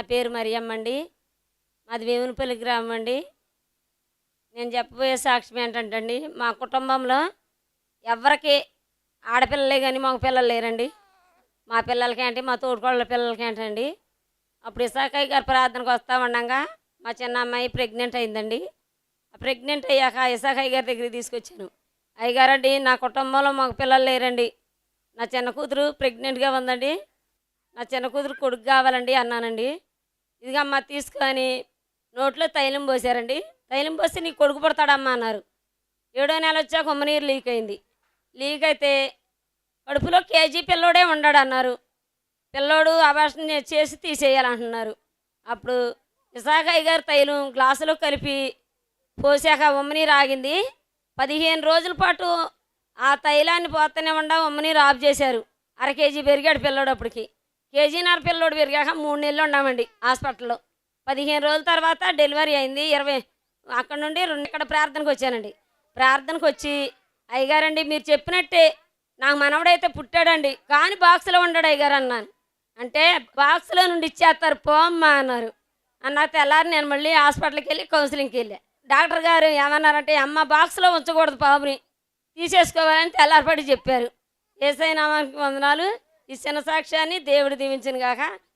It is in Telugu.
నా పేరు మరియమ్మ అండి. మాది వేమునిపల్లి గ్రామం అండి. నేను చెప్పబోయే సాక్ష్యం ఏంటంటండి మా కుటుంబంలో ఎవరికి ఆడపిల్లలే కానీ మగ పిల్లలు లేరండి. మా పిల్లలకి ఏంటి మా తోడుకోళ్ళ పిల్లలకి ఏంటండి అప్పుడు ఇసాకయ్య గారి ప్రార్థనకు వస్తా ఉండగా మా చిన్న అమ్మాయి ప్రెగ్నెంట్ అయిందండి. ఆ ప్రెగ్నెంట్ అయ్యాక ఇసాకయ్య గారి దగ్గరికి తీసుకొచ్చాను. అయ్యగారండి నా కుటుంబంలో మగ పిల్లలు లేరండి. నా చిన్న కూతురు ప్రెగ్నెంట్గా ఉందండి. నా చిన్న కూతురు కొడుకు కావాలండి అన్నానండి. ఇదిగమ్మా తీసుకొని నోట్లో తైలం పోసారండి. తైలం పోసి నీ కొడుకు పడతాడమ్మా అన్నారు. ఏడో నెల వచ్చాక ఉమ్మనీరు లీక్ అయింది. లీక్ అయితే కడుపులో కేజీ పిల్లోడే ఉండడు అన్నారు. పిల్లోడు అభాషణ చేసి తీసేయాలంటున్నారు. అప్పుడు విశాఖయ్య గారు తైలం గ్లాసులో కలిపి పోసాక ఉమ్మనీరు ఆగింది. పదిహేను రోజుల పాటు ఆ తైలాన్ని పోతూనే ఉండా ఉమ్మనీరు ఆఫ్ చేశారు. అర కేజీ పెరిగాడు పిల్లోడు అప్పటికి. కేజీన్నర పిల్లోడు పెరిగాక మూడు నెలలు ఉన్నామండి హాస్పిటల్లో. పదిహేను రోజుల తర్వాత డెలివరీ అయింది. ఇరవై అక్కడ నుండి రెండు ఇక్కడ ప్రార్థనకు వచ్చానండి. ప్రార్థనకు వచ్చి అయ్యగారండి మీరు చెప్పినట్టే నాకు మనవడైతే పుట్టాడండి కానీ బాక్స్లో ఉండడు అయ్యగారు అన్నాను. అంటే బాక్స్లో నుండి ఇచ్చేస్తారు పోమ్మా అన్నారు. అన్న తెల్లారి నేను మళ్ళీ హాస్పిటల్కి వెళ్ళి కౌన్సిలింగ్కి వెళ్ళా. డాక్టర్ గారు ఏమన్నారంటే అమ్మ బాక్స్లో ఉంచకూడదు బాబుని తీసేసుకోవాలని తెల్లారిపడి చెప్పారు. ఏసైనా వందనాలు ఈ చిన్న సాక్ష్యాన్ని దేవుడు దీవించిన గాక